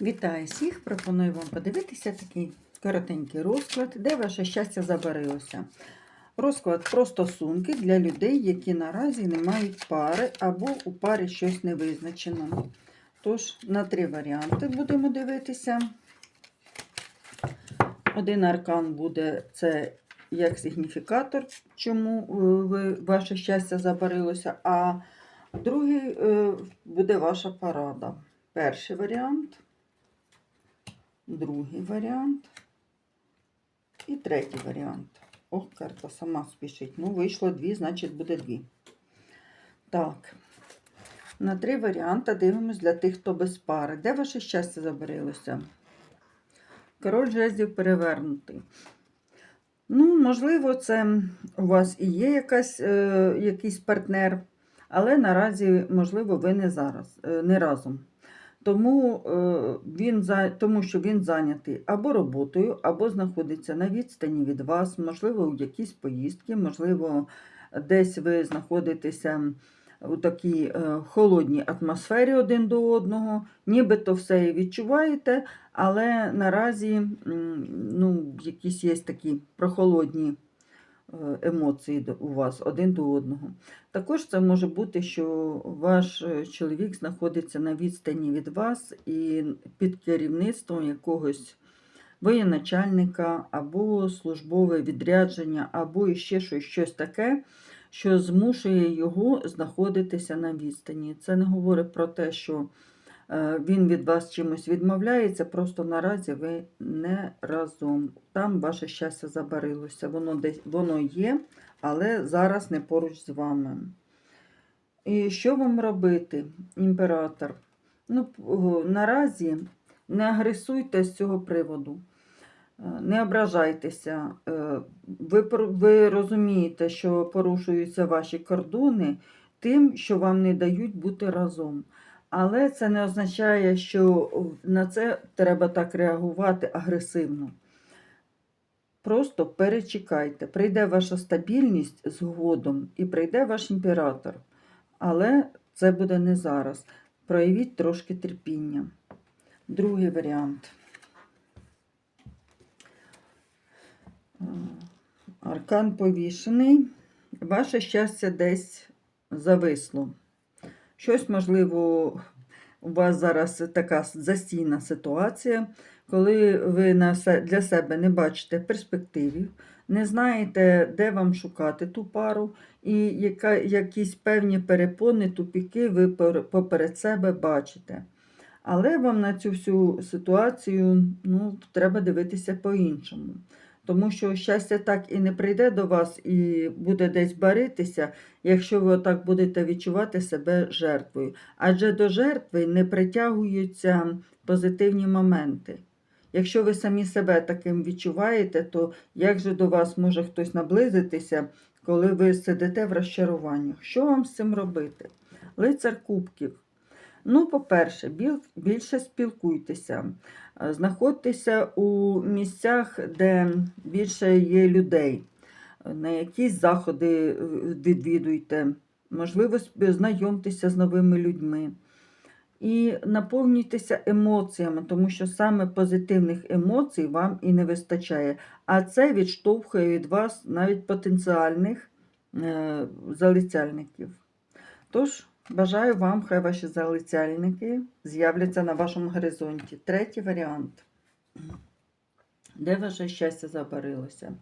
Вітаю всіх! Пропоную вам подивитися такий коротенький розклад, де ваше щастя забарилося. Розклад про стосунки для людей, які наразі не мають пари або у парі щось не визначено. Тож, на три варіанти будемо дивитися. Один аркан буде це як сигніфікатор, чому е, ви, ваше щастя забарилося, а другий е, буде ваша порада. Перший варіант другий варіант і третій варіант. Ох, карта сама спішить. Ну, вийшло дві, значить буде дві. Так. На три варіанти дивимось для тих, хто без пари. Де ваше щастя забарилося? Король жезлів перевернутий. Ну, можливо, це у вас і є якась, е, якийсь партнер, але наразі, можливо, ви не зараз, е, не разом. Тому, е, він, тому що він зайнятий або роботою, або знаходиться на відстані від вас, можливо, у якійсь поїздки, можливо, десь ви знаходитеся у такій е, холодній атмосфері один до одного, нібито все і відчуваєте, але наразі ну, якісь є такі прохолодні емоції у вас один до одного. Також це може бути, що ваш е, чоловік знаходиться на відстані від вас і під керівництвом якогось воєначальника, або службове відрядження, або ще щось, щось таке, що змушує його знаходитися на відстані. Це не говорить про те, що е, він від вас чимось відмовляється, просто наразі ви не разом. Там ваше щастя забарилося. Воно десь воно є, але зараз не поруч з вами. І що вам робити, імператор? Ну, наразі не агресуйте з цього приводу. Е, Не ображайтеся. Е, Ви, ви розумієте, що порушуються ваші кордони тим, що вам не дають бути разом. Але це не означає, що на це треба так реагувати агресивно. Просто перечекайте. Прийде ваша стабільність згодом і прийде ваш імператор. Але це буде не зараз. Проявіть трошки терпіння. Другий варіант. Аркан повішений. Ваше щастя десь зависло. Щось, можливо, у вас зараз така застійна ситуація, коли ви для себе не бачите перспективів, не знаєте, де вам шукати ту пару, і яка, якісь певні перепони, тупіки ви поперед себе бачите. Але вам на цю всю ситуацію ну, треба дивитися по-іншому. Тому що щастя так і не прийде до вас і буде десь баритися, якщо ви отак будете відчувати себе жертвою. Адже до жертви не притягуються позитивні моменти. Якщо ви самі себе таким відчуваєте, то як же до вас може хтось наблизитися, коли ви сидите в розчаруваннях? Що вам з цим робити? Лицар кубків. Ну, по-перше, більше спілкуйтеся, Е, знаходьтеся у місцях, де більше є людей, на якісь заходи е, відвідуйте, можливо, знайомтеся з новими людьми. І наповнюйтеся емоціями, тому що саме позитивних емоцій вам і не вистачає. А це відштовхує від вас навіть потенціальних е, залицяльників. Тож, бажаю вам, хай ваші залицяльники з'являться на вашому горизонті. Третій варіант. Де ваше щастя забарилося?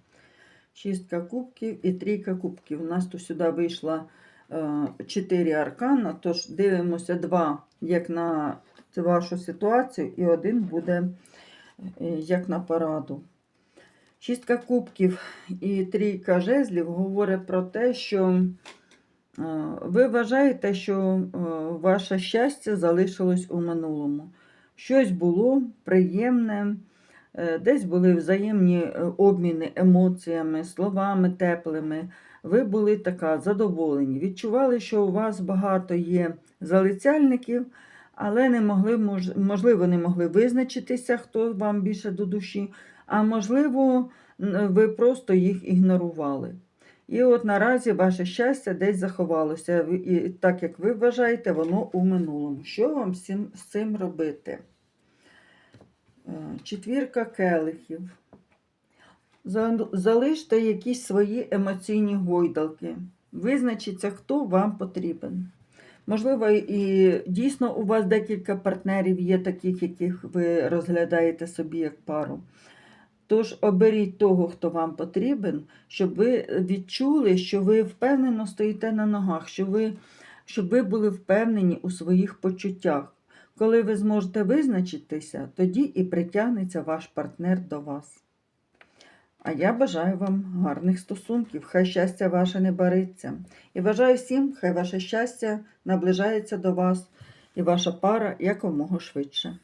Шістка кубків і трійка кубків. У нас тут сюди вийшло е, чотири аркана, тож дивимося два, як на вашу ситуацію, і один буде е, як на пораду. Шістка кубків і трійка жезлів говорять про те, що ви вважаєте, що ваше щастя залишилось у минулому. Щось було приємне, е, десь були взаємні е, обміни емоціями, словами теплими. Ви були така задоволені. Відчували, що у вас багато є залицяльників, але не могли, можливо, не могли визначитися, хто вам більше до душі, а можливо, ви просто їх ігнорували. І от наразі ваше щастя десь заховалося. І так як ви вважаєте, воно у минулому. Що вам з цим, робити? Е, Четвірка келихів. Залиште якісь свої емоційні гойдалки. Визначіться, хто вам потрібен. Можливо, і дійсно у вас декілька партнерів є таких, яких ви розглядаєте собі як пару. Тож оберіть того, хто вам потрібен, щоб ви відчули, що ви впевнено стоїте на ногах, що ви, щоб ви були впевнені у своїх почуттях. Коли ви зможете визначитися, тоді і притягнеться ваш партнер до вас. А я бажаю вам гарних стосунків, хай щастя ваше не бариться. І бажаю всім, хай ваше щастя наближається до вас і ваша пара якомога швидше.